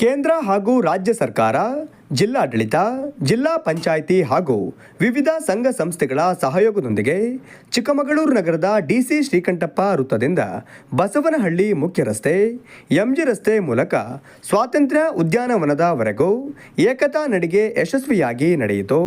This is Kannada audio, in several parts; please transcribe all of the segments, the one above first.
ಕೇಂದ್ರ ಹಾಗೂ ರಾಜ್ಯ ಸರ್ಕಾರ, ಜಿಲ್ಲಾಡಳಿತ, ಜಿಲ್ಲಾ ಪಂಚಾಯಿತಿ ಹಾಗೂ ವಿವಿಧ ಸಂಘ ಸಂಸ್ಥೆಗಳ ಸಹಯೋಗದೊಂದಿಗೆ ಚಿಕ್ಕಮಗಳೂರು ನಗರದ ಡಿಸಿ ಶ್ರೀಕಂಠಪ್ಪ ವೃತ್ತದಿಂದ ಬಸವನಹಳ್ಳಿ ಮುಖ್ಯ ರಸ್ತೆ, ಎಂಜಿ ರಸ್ತೆ ಮೂಲಕ ಸ್ವಾತಂತ್ರ್ಯ ಉದ್ಯಾನವನದವರೆಗೂ ಏಕತಾ ನಡಿಗೆ ಯಶಸ್ವಿಯಾಗಿ ನಡೆಯಿತು.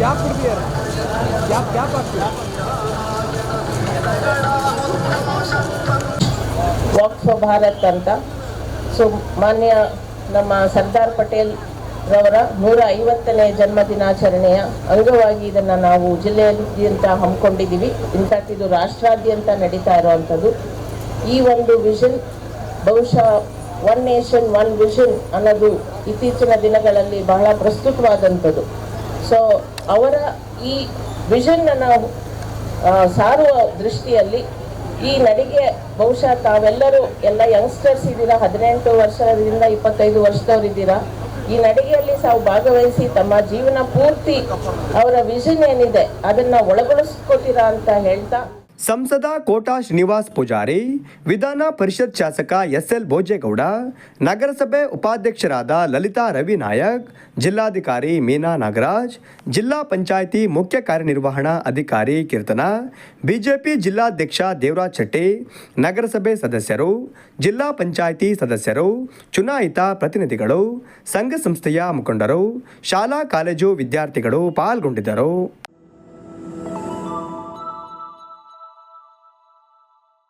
ವಾಕ್ ಫಾರ್ ಭಾರತ್ ಅಂತ. ಸೊ ಮಾನ್ಯ ನಮ್ಮ ಸರ್ದಾರ್ ಪಟೇಲ್ ರವರ ನೂರ ಐವತ್ತನೇ ಜನ್ಮ ದಿನಾಚರಣೆಯ ಅಂಗವಾಗಿ ಇದನ್ನು ನಾವು ಜಿಲ್ಲೆಯಾದ್ಯಂತ ಹಮ್ಮಿಕೊಂಡಿದ್ದೀವಿ. ಇನ್ಫ್ಯಾಕ್ಟ್ ಇದು ರಾಷ್ಟ್ರಾದ್ಯಂತ ನಡೀತಾ ಇರುವಂಥದ್ದು. ಈ ಒಂದು ವಿಷನ್ ಬಹುಶಃ ಒನ್ ನೇಷನ್ ಒನ್ ವಿಷನ್ ಅನ್ನೋದು ಇತ್ತೀಚಿನ ದಿನಗಳಲ್ಲಿ ಬಹಳ ಪ್ರಸ್ತುತವಾದಂಥದ್ದು. ಸೊ ಅವರ ಈ ವಿಷನ್ನ ನಾವು ಸಾರುವ ದೃಷ್ಟಿಯಲ್ಲಿ ಈ ನಡಿಗೆ ಬಹುಶಃ ತಾವೆಲ್ಲರೂ ಎಲ್ಲ ಯಂಗ್ಸ್ಟರ್ಸ್ ಇದ್ದೀರಾ, ಹದಿನೆಂಟು ವರ್ಷದಿಂದ ಇಪ್ಪತ್ತೈದು ವರ್ಷದವ್ರು ಇದ್ದೀರಾ, ಈ ನಡಿಗೆಯಲ್ಲಿ ತಾವು ಭಾಗವಹಿಸಿ ತಮ್ಮ ಜೀವನ ಪೂರ್ತಿ ಅವರ ವಿಷನ್ ಏನಿದೆ ಅದನ್ನ ಒಳಗೊಳಿಸ್ಕೊತೀರಾ ಅಂತ ಹೇಳ್ತಾ ಸಂಸದ ಕೋಟಾ ಶ್ರೀನಿವಾಸ್ ಪೂಜಾರಿ, ವಿಧಾನ ಪರಿಷತ್ ಶಾಸಕ ಎಸ್ಎಲ್ ಭೋಜೇಗೌಡ, ನಗರಸಭೆ ಉಪಾಧ್ಯಕ್ಷರಾದ ಲಲಿತಾ ರವಿ ನಾಯಕ್, ಜಿಲ್ಲಾಧಿಕಾರಿ ಮೀನಾ ನಾಗರಾಜ್, ಜಿಲ್ಲಾ ಪಂಚಾಯಿತಿ ಮುಖ್ಯ ಕಾರ್ಯನಿರ್ವಹಣಾ ಅಧಿಕಾರಿ ಕೀರ್ತನ, ಬಿಜೆಪಿ ಜಿಲ್ಲಾಧ್ಯಕ್ಷ ದೇವರಾಜ್ ಶೆಟ್ಟಿ, ನಗರಸಭೆ ಸದಸ್ಯರು, ಜಿಲ್ಲಾ ಪಂಚಾಯಿತಿ ಸದಸ್ಯರು, ಚುನಾಯಿತ ಪ್ರತಿನಿಧಿಗಳು, ಸಂಘ ಸಂಸ್ಥೆಯ ಮುಖಂಡರು, ಶಾಲಾ ಕಾಲೇಜು ವಿದ್ಯಾರ್ಥಿಗಳು ಪಾಲ್ಗೊಂಡಿದ್ದರು.